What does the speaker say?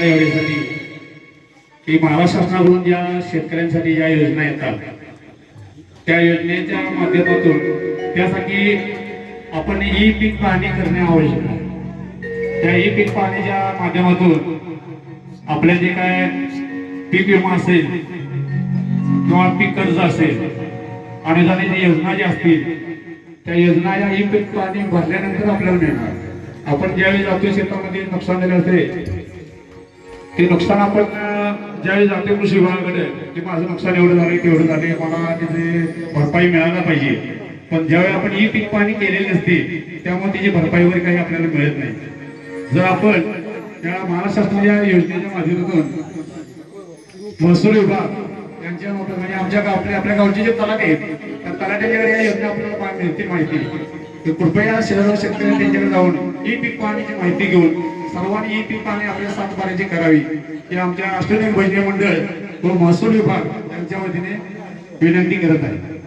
पहिल्यांदा एवढ्यासाठी की महाराष्ट्र शासनाकडून ज्या शेतकऱ्यांसाठी ज्या योजना येतात त्या योजनेच्या माध्यमातून त्यासाठी आपण ई पीक पाहणी करणे आवश्यक आहे. त्या ई पीक पाहणीच्या माध्यमातून आपले जे काय पीक विमा असेल किंवा पीक कर्ज असेल अनुदानाच्या योजना ज्या असतील त्या योजना या ई पीक पाणी भरल्यानंतर आपल्याला मिळणार. आपण ज्यावेळी जातो शेतामध्ये नुकसान झाले असते ते नुकसान आपण अं, ज्यावेळी जातो कृषी विभागाकडे की माझं नुकसान एवढं झालं तेवढं झाले मला तिथे भरपाई मिळायला पाहिजे. पण ज्यावेळी आपण ई पीक पाणी केलेली नसते त्यामुळे तिची भरपाई वगैरे काही आपल्याला मिळत नाही. जर आपण त्या महाराष्ट्रातल्या योजनेच्या माध्यमातून महसूल विभाग यांच्या मोठं म्हणजे आमच्या गाव आपल्या गावचे जे तलाटे आहेत त्या तलाट्याच्याकडे या योजना आपल्याला पा- मिळतील माहिती तर कृपया शहर शेतकरी त्यांच्याकडे जाऊन ई पीक पाण्याची माहिती घेऊन सर्वांनी ई पीक आपल्या सातबाऱ्याची करावी. हे आमच्या अष्टविनायक भजनी मंडळ व महसूल विभाग यांच्या वतीने विनंती करत आहे.